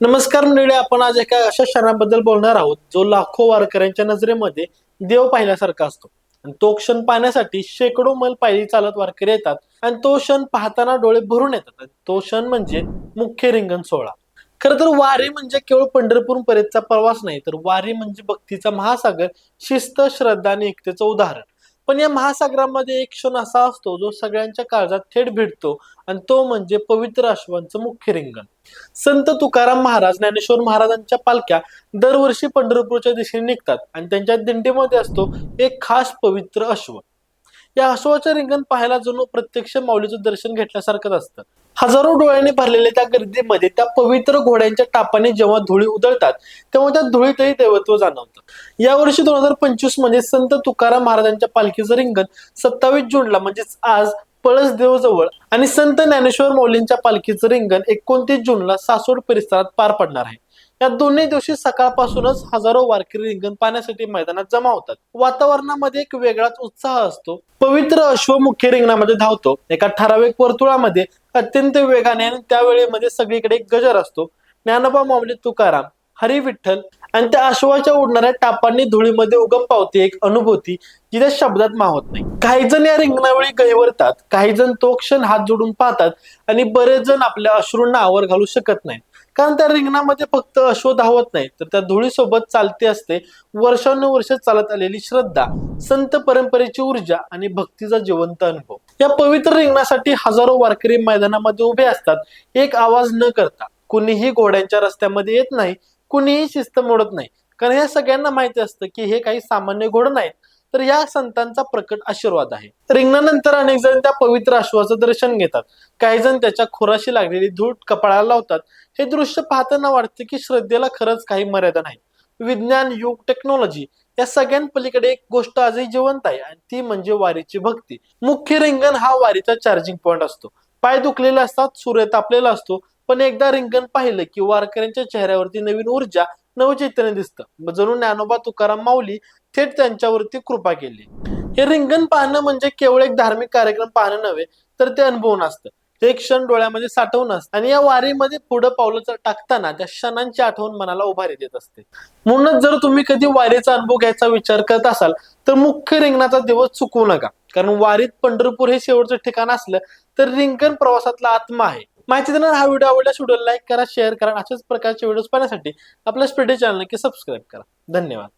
नमस्कार मंडळी आपण आज एका अशा क्षणाबद्दल बोलणार आहोत जो लाखो वारकऱ्यांच्या नजरेमध्ये देव पाहिल्यासारखा असतो. आणि तो क्षण पाहण्यासाठी शेकडो मैल पायरी चालत वारकरी येतात आणि तो क्षण पाहताना डोळे भरून येतात. आणि तो क्षण म्हणजे मुख्य रिंगण सोहळा. खर तर वारी म्हणजे केवळ पंढरपूर पर्यंतचा प्रवास नाही तर वारी म्हणजे भक्तीचा महासागर शिस्त श्रद्धा आणि एकतेचं उदाहरण. पण या महासागरामध्ये एक क्षण असा असतो जो सगळ्यांच्या काळजात थेट भिडतो आणि तो म्हणजे पवित्र अश्वांचं मुख्य रिंगण. संत तुकाराम महाराज ज्ञानेश्वर महाराजांच्या पालख्या दरवर्षी पंढरपूरच्या दिशेने निघतात आणि त्यांच्या दिंडीमध्ये असतो एक खास पवित्र अश्व. या अश्वाचं रिंगण पाहायला जणू प्रत्यक्ष माऊलीचं दर्शन घेतल्यासारखंच असतं. हजारो डोळ्यांनी भरलेल्या त्या गर्दीमध्ये त्या पवित्र घोड्यांच्या टापाने जेव्हा धुळी उधळतात तेव्हा त्या धुळीतही देवत्व जाणवतं. यावर्षी दोन हजार पंचवीसमध्ये संत तुकाराम महाराजांच्या पालखीचं रिंगण सत्तावीस जूनला म्हणजेच आज पळस देवजवळ आणि संत ज्ञानेश्वर मौलींच्या पालखीचं रिंगण एकोणतीस जूनला सासोड परिसरात पार पडणार आहे. या दोन्ही दिवशी सकाळपासूनच हजारो वारकरी रिंगण पाहण्यासाठी मैदानात जमा होतात. वातावरणामध्ये एक वेगळाच उत्साह असतो. पवित्र अश्व मुख्य रिंगणामध्ये धावतो. एका ठराविक वर्तुळामध्ये अत्यंत वेगाने आणि त्यावेळेमध्ये म्हणजे सगळीकडे एक गजर असतो. ज्ञानोबा माऊली तुकाराम हरी विठ्ठल आणि त्या अश्वाच्या उडणाऱ्या टापांनी धुळीमध्ये उगम पावते एक अनुभूती जी त्या शब्दात मावत नाही. काही जण या रिंगणावेळी गैवरतात. काही जण तो क्षण हात जोडून पाहतात आणि बरेच जण आपल्या अश्रूंना आवर घालू शकत नाही कारण त्या रिंगणामध्ये फक्त अश्व धावत नाही तर त्या धुळीसोबत चालते असते वर्षानुवर्ष चालत आलेली श्रद्धा संत परंपरेची ऊर्जा आणि भक्तीचा जिवंत अनुभव. या पवित्र रिंगणासाठी हजारो वारकरी मैदानामध्ये उभे असतात. एक आवाज न करता कुणीही घोड्यांच्या रस्त्यामध्ये येत नाही कुणीही शिस्त मोडत नाही. कारण हे सगळ्यांना माहिती असतं की हे काही सामान्य घोडं नाहीत. तर या संतांचा प्रकट आशीर्वाद आहे. रिंगणानंतर अनेक जण त्या पवित्र अश्वाचं दर्शन घेतात. काही जण त्याच्या खुराशी लागलेली धूळ कपाळाला लावतात. हे दृश्य पाहताना वाटते की श्रद्धेला खरंच काही मर्यादा नाही. विज्ञान युग टेक्नॉलॉजी या सगळ्यांपलीकडे एक गोष्ट आजही जिवंत आहे आणि ती म्हणजे वारीची भक्ती. मुख्य रिंगण हा वारीचा चार्जिंग पॉइंट असतो. पाय दुखलेले असतात सूर्य तापलेला असतो. पण एकदा रिंगण पाहिलं की वारकऱ्यांच्या चेहऱ्यावरती नवीन ऊर्जा नवचैतन्य दिसतं. मग जणू ज्ञानोबा तुकाराम माऊली थेट त्यांच्यावरती कृपा केली. हे रिंगण पाहणं म्हणजे केवळ एक धार्मिक कार्यक्रम पाहणं नव्हे तर ते अनुभवून असतं. ते क्षण डोळ्यामध्ये साठवून असतं. आणि या वारीमध्ये पुढं पावलं टाकताना त्या क्षणांची आठवण मनाला उभारी देत असते. म्हणूनच जर तुम्ही कधी वारीचा अनुभव घ्यायचा विचार करत असाल तर मुख्य रिंगणाचा दिवस चुकवू नका. कारण वारीत पंढरपूर हे शेवटचं ठिकाण असलं तर रिंगण प्रवासातला आत्मा आहे. माहिती देणार हा व्हिडिओ आवडल्यास व्हिडिओ लाईक करा शेअर करा अशाच प्रकारचे व्हिडिओज पाहण्यासाठी आपल्या स्पीडी चॅनल नक्की सबस्क्राईब करा. धन्यवाद.